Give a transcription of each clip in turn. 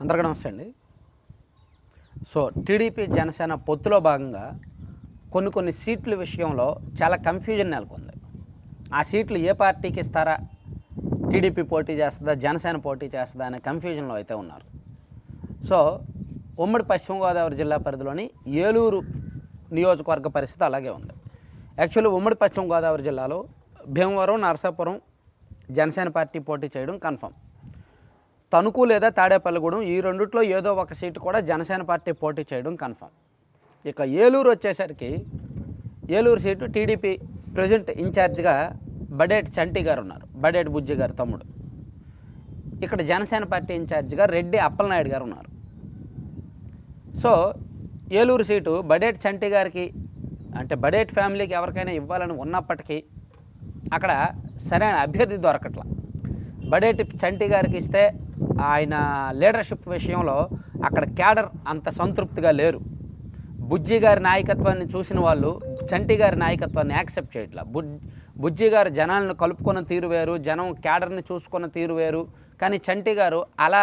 అందరికీ నమస్తే అండి. సో టీడీపీ జనసేన పొత్తులో భాగంగా కొన్ని కొన్ని సీట్ల విషయంలో చాలా కన్ఫ్యూజన్ నెలకొంది. ఆ సీట్లు ఏ పార్టీకి ఇస్తారా? టీడీపీ పోటీ చేస్తుందా? జనసేన పోటీ చేస్తుందా అనే కన్ఫ్యూజన్లో అయితే ఉన్నారు. సో ఉమ్మడి పశ్చిమ గోదావరి జిల్లా పరిధిలోని ఏలూరు నియోజకవర్గ పరిస్థితి అలాగే ఉంది. యాక్చువల్లీ ఉమ్మడి పశ్చిమ గోదావరి జిల్లాలో భీమవరం నరసాపురం జనసేన పార్టీ పోటీ చేయడం కన్ఫర్మ్. తణుకు లేదా తాడేపల్లిగూడెం ఈ రెండిట్లో ఏదో ఒక సీటు కూడా జనసేన పార్టీ పోటీ చేయడం కన్ఫర్మ్. ఇక ఏలూరు వచ్చేసరికి ఏలూరు సీటు టీడీపీ ప్రజెంట్ ఇన్ఛార్జ్గా బడేట్ చంటి గారు ఉన్నారు బడేట్ బుజ్జి గారు తమ్ముడు. ఇక్కడ జనసేన పార్టీ ఇన్ఛార్జిగా రెడ్డి అప్పలనాయుడు గారు ఉన్నారు. సో ఏలూరు సీటు బడేట్ చంటి గారికి అంటే బడేట్ ఫ్యామిలీకి ఎవరికైనా ఇవ్వాలని ఉన్నప్పటికీ అక్కడ సరైన అభ్యర్థి దొరకట్ల. బడేటి చంటి గారికి ఇస్తే ఆయన లీడర్షిప్ విషయంలో అక్కడ క్యాడర్ అంత సంతృప్తిగా లేరు. బుజ్జి గారి నాయకత్వాన్ని చూసిన వాళ్ళు చంటి గారి నాయకత్వాన్ని యాక్సెప్ట్ చేయట్లా. బుజ్ బుజ్జి గారు జనాలను కలుపుకున్న తీరు వేరు జనం క్యాడర్ని చూసుకున్న తీరు వేరు కానీ చంటి గారు అలా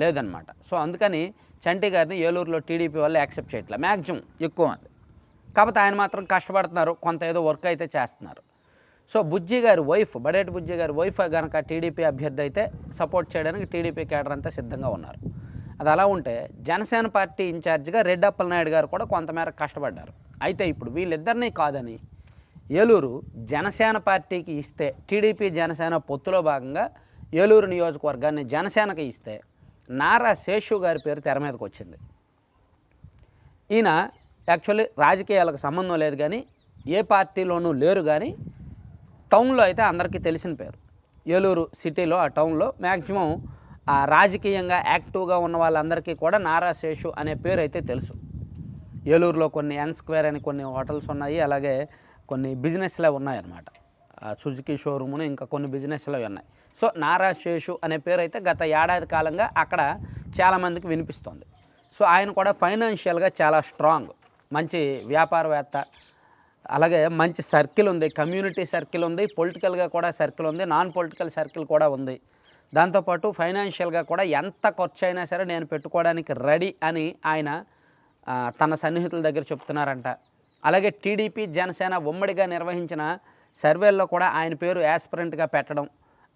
లేదనమాట సో అందుకని చంటి గారిని ఏలూరులో టీడీపీ వాళ్ళు యాక్సెప్ట్ చేయట్లా. మ్యాక్సిమం ఎక్కువ కాకపోతే ఆయన మాత్రం కష్టపడుతున్నారు కొంత ఏదో వర్క్ అయితే చేస్తున్నారు. సో బుజ్జి గారి వైఫ్ బడేటి బుజ్జి గారి వైఫ్ కనుక టీడీపీ అభ్యర్థి అయితే సపోర్ట్ చేయడానికి టీడీపీ కేడర్ అంతా సిద్ధంగా ఉన్నారు. అది అలా ఉంటే జనసేన పార్టీ ఇన్ఛార్జిగా రెడ్డప్పల నాయుడు గారు కూడా కొంతమేర కష్టపడ్డారు. అయితే ఇప్పుడు వీళ్ళిద్దరినీ కాదని ఏలూరు జనసేన పార్టీకి ఇస్తే టీడీపీ జనసేన పొత్తులో భాగంగా ఏలూరు నియోజకవర్గాన్ని జనసేనకి ఇస్తే నారా శేషు గారి పేరు తెర మీదకి వచ్చింది. ఈయన యాక్చువల్లీ రాజకీయాలకు సంబంధం లేదు కానీ ఏ పార్టీలోనూ లేరు కానీ టౌన్లో అయితే అందరికీ తెలిసిన పేరు. ఏలూరు సిటీలో ఆ టౌన్లో మ్యాక్సిమం ఆ రాజకీయంగా యాక్టివ్గా ఉన్న వాళ్ళందరికీ కూడా నారా శేషు అనే పేరు అయితే తెలుసు. ఏలూరులో కొన్ని ఎన్ స్క్వేర్ అని కొన్ని హోటల్స్ ఉన్నాయి అలాగే కొన్ని బిజినెస్లే ఉన్నాయన్నమాట. సుజుకి షోరూమును ఇంకా కొన్ని బిజినెస్లు ఉన్నాయి. సో నారా శేషు అనే పేరు అయితే గత ఏడాది కాలంగా అక్కడ చాలామందికి వినిపిస్తోంది. సో ఆయన కూడా ఫైనాన్షియల్గా చాలా స్ట్రాంగ్ మంచి వ్యాపారవేత్త అలాగే మంచి సర్కిల్ ఉంది కమ్యూనిటీ సర్కిల్ ఉంది పొలిటికల్గా కూడా సర్కిల్ ఉంది నాన్ పొలిటికల్ సర్కిల్ కూడా ఉంది. దాంతోపాటు ఫైనాన్షియల్గా కూడా ఎంత ఖర్చు అయినా సరే నేను పెట్టుకోవడానికి రెడీ అని ఆయన తన సన్నిహితుల దగ్గర చెప్తున్నారంట. అలాగే టీడీపీ జనసేన ఉమ్మడిగా నిర్వహించిన సర్వేల్లో కూడా ఆయన పేరు యాస్పిరెంట్గా పెట్టడం.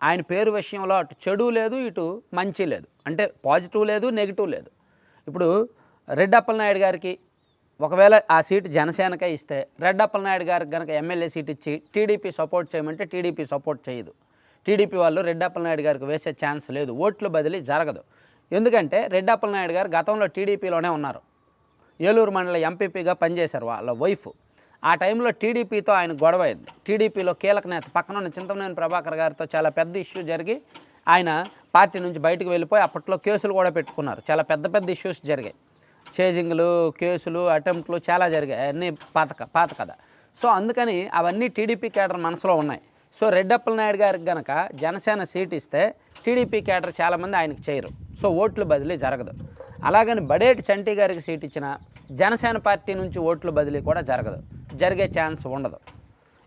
ఆయన పేరు విషయంలో అటు చెడు లేదు ఇటు మంచి లేదు. అంటే పాజిటివ్ లేదు నెగిటివ్ లేదు. ఇప్పుడు రెడ్డప్పల నాయుడు గారికి ఒకవేళ ఆ సీటు జనసేనకే ఇస్తే రెడ్డప్పల నాయుడు గారికి కనుక ఎమ్మెల్యే సీట్ ఇచ్చి టీడీపీ సపోర్ట్ చేయమంటే టీడీపీ సపోర్ట్ చేయదు. టీడీపీ వాళ్ళు రెడ్డప్పల నాయుడు గారికి వేసే ఛాన్స్ లేదు ఓట్లు బదిలీ జరగదు. ఎందుకంటే రెడ్డప్పలనాయుడు గారు గతంలో టీడీపీలోనే ఉన్నారు. ఏలూరు మండల ఎంపీపీగా పనిచేశారు వాళ్ళ వైఫ్. ఆ టైంలో టీడీపీతో ఆయన గొడవ అయింది. టీడీపీలో కీలక నేత పక్కన ఉన్న చింతమనేని ప్రభాకర్ గారితో చాలా పెద్ద ఇష్యూ జరిగి ఆయన పార్టీ నుంచి బయటకు వెళ్ళిపోయి అప్పట్లో కేసులు కూడా పెట్టుకున్నారు. చాలా పెద్ద పెద్ద ఇష్యూస్ జరిగాయి. చేజింగ్లు కేసులు అటెంప్ట్లు చాలా జరిగాయి. అన్నీ పాత పాత కథ. సో అందుకని అవన్నీ టీడీపీ కేడర్ మనసులో ఉన్నాయి. సో రెడ్డప్పల నాయుడు గారికి గనక జనసేన సీట్ ఇస్తే టీడీపీ కేడర్ చాలామంది ఆయనకి చేయరు. సో ఓట్లు బదిలీ జరగదు. అలాగని బడేటి చంటి గారికి సీట్ ఇచ్చిన జనసేన పార్టీ నుంచి ఓట్లు బదిలీ కూడా జరగదు. జరిగే ఛాన్స్ ఉండదు.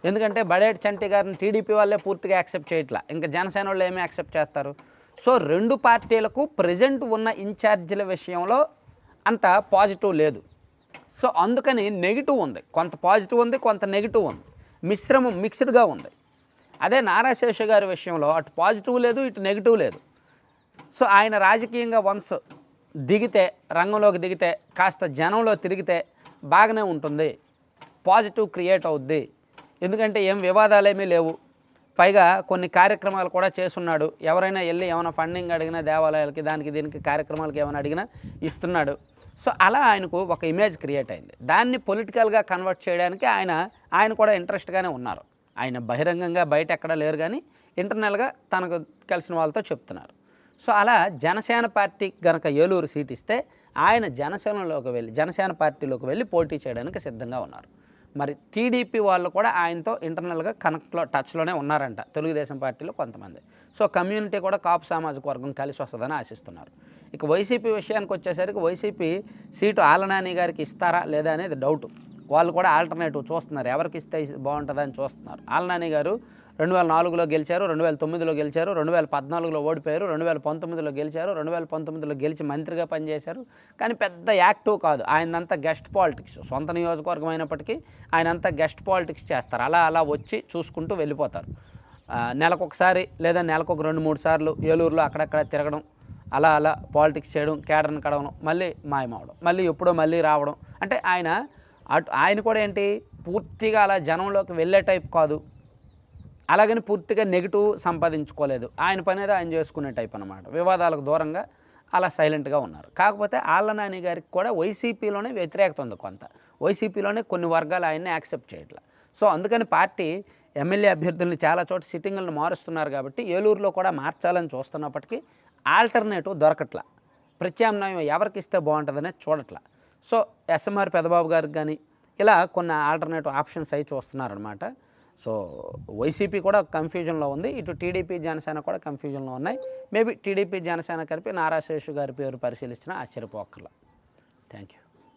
ఎందుకంటే బడేటి చంటి గారిని టీడీపీ వాళ్ళే పూర్తిగా యాక్సెప్ట్ చేయట్లా. ఇంకా జనసేన వాళ్ళు ఏమి యాక్సెప్ట్ చేస్తారు? సో రెండు పార్టీలకు ప్రజెంట్ ఉన్న ఇన్ఛార్జీల విషయంలో అంత పాజిటివ్ లేదు. సో అందుకని నెగిటివ్ ఉంది. కొంత పాజిటివ్ ఉంది కొంత నెగిటివ్ ఉంది. మిశ్రమం మిక్స్డ్గా ఉంది. అదే నారాశేష గారి విషయంలో అటు పాజిటివ్ లేదు ఇటు నెగిటివ్ లేదు. సో ఆయన రాజకీయంగా వన్స్ దిగితే రంగంలోకి దిగితే కాస్త జనంలో తిరిగితే బాగానే ఉంటుంది. పాజిటివ్ క్రియేట్ అవుద్ది. ఎందుకంటే ఏం వివాదాలేమీ లేవు. పైగా కొన్ని కార్యక్రమాలు కూడా చేస్తున్నాడు. ఎవరైనా వెళ్ళి ఏమైనా ఫండింగ్ అడిగినా దేవాలయాలకి దానికి దీనికి కార్యక్రమాలకి ఏమైనా అడిగినా ఇస్తున్నాడు. సో అలా ఆయనకు ఒక ఇమేజ్ క్రియేట్ అయింది. దాన్ని పొలిటికల్గా కన్వర్ట్ చేయడానికి ఆయన ఆయన కూడా ఇంట్రెస్ట్గానే ఉన్నారు. ఆయన బహిరంగంగా బయట ఎక్కడా లేరు కానీ ఇంటర్నల్గా తనకు కలిసిన వాళ్ళతో చెప్తున్నారు. సో అలా జనసేన పార్టీ గనక ఏలూరు సీట్ ఇస్తే ఆయన జనసేనలోకి వెళ్ళి జనసేన పార్టీలోకి వెళ్ళి పోటీ చేయడానికి సిద్ధంగా ఉన్నారు. మరి టీడీపీ వాళ్ళు కూడా ఆయనతో ఇంటర్నల్గా కనెక్ట్లో టచ్లోనే ఉన్నారంట తెలుగుదేశం పార్టీలో కొంతమంది. సో కమ్యూనిటీ కూడా కాపు సామాజిక వర్గం కలిసి వస్తుందని ఆశిస్తున్నారు. ఇక వైసీపీ విషయానికి వచ్చేసరికి వైసీపీ సీటు ఆలనాని గారికి ఇస్తారా లేదా అనేది డౌట్. వాళ్ళు కూడా ఆల్టర్నేటివ్ చూస్తున్నారు. ఎవరికి ఇస్తే బాగుంటుందని చూస్తున్నారు. ఆలనాని గారు రెండు వేల నాలుగులో గెలిచారు రెండు వేల తొమ్మిదిలో గెలిచారు రెండు వేల పద్నాలుగులో ఓడిపోయారు రెండు వేల పంతొమ్మిదిలో గెలిచారు రెండు వేల పంతొమ్మిదిలో గెలిచి మంత్రిగా పనిచేశారు. కానీ పెద్ద యాక్టివ్ కాదు. ఆయనంతా గెస్ట్ పాలిటిక్స్. సొంత నియోజకవర్గం అయినప్పటికీ ఆయనంతా గెస్ట్ పాలిటిక్స్ చేస్తారు. అలా అలా వచ్చి చూసుకుంటూ వెళ్ళిపోతారు. నెలకొకసారి లేదా నెలకొక రెండు మూడు సార్లు ఏలూరులో అక్కడక్కడ తిరగడం అలా అలా పాలిటిక్స్ చేయడం కేడర్ని కడవడం మళ్ళీ మాయమవడం మళ్ళీ ఎప్పుడో మళ్ళీ రావడం. అంటే ఆయన అటు ఆయన కూడా ఏంటి పూర్తిగా అలా జనంలోకి వెళ్ళే టైప్ కాదు. అలాగని పూర్తిగా నెగిటివ్ సంపాదించుకోలేదు. ఆయన పని ఏదో ఆయన చేసుకునే టైప్ అనమాట వివాదాలకు దూరంగా అలా సైలెంట్గా ఉన్నారు. కాకపోతే ఆళ్ళ నాని గారికి కూడా వైసీపీలోనే వ్యతిరేకత ఉంది కొంత. వైసీపీలోనే కొన్ని వర్గాలు ఆయన్ని యాక్సెప్ట్ చేయట్లా. సో అందుకని పార్టీ ఎమ్మెల్యే అభ్యర్థుల్ని చాలా చోట్ల సిట్టింగులను మారుస్తున్నారు కాబట్టి ఏలూరులో కూడా మార్చాలని చూస్తున్నప్పటికీ ఆల్టర్నేటివ్ దొరకట్లా. ప్రత్యామ్నాయం ఎవరికి ఇస్తే బాగుంటుందనే చూడట్లా. సో ఎస్ఎంఆర్ పెదబాబు గారికి కానీ ఇలా కొన్ని ఆల్టర్నేటివ్ ఆప్షన్స్ అయి చూస్తున్నారనమాట సో వైసీపీ కూడా కన్ఫ్యూజన్లో ఉంది. ఇటు టీడీపీ జనసేన కూడా కన్ఫ్యూజన్లో ఉన్నాయి. మేబీ టీడీపీ జనసేన కలిపి నారా శేషు గారి పేరు పరిశీలించిన ఆశ్చర్యపోకర్లా థ్యాంక్ యూ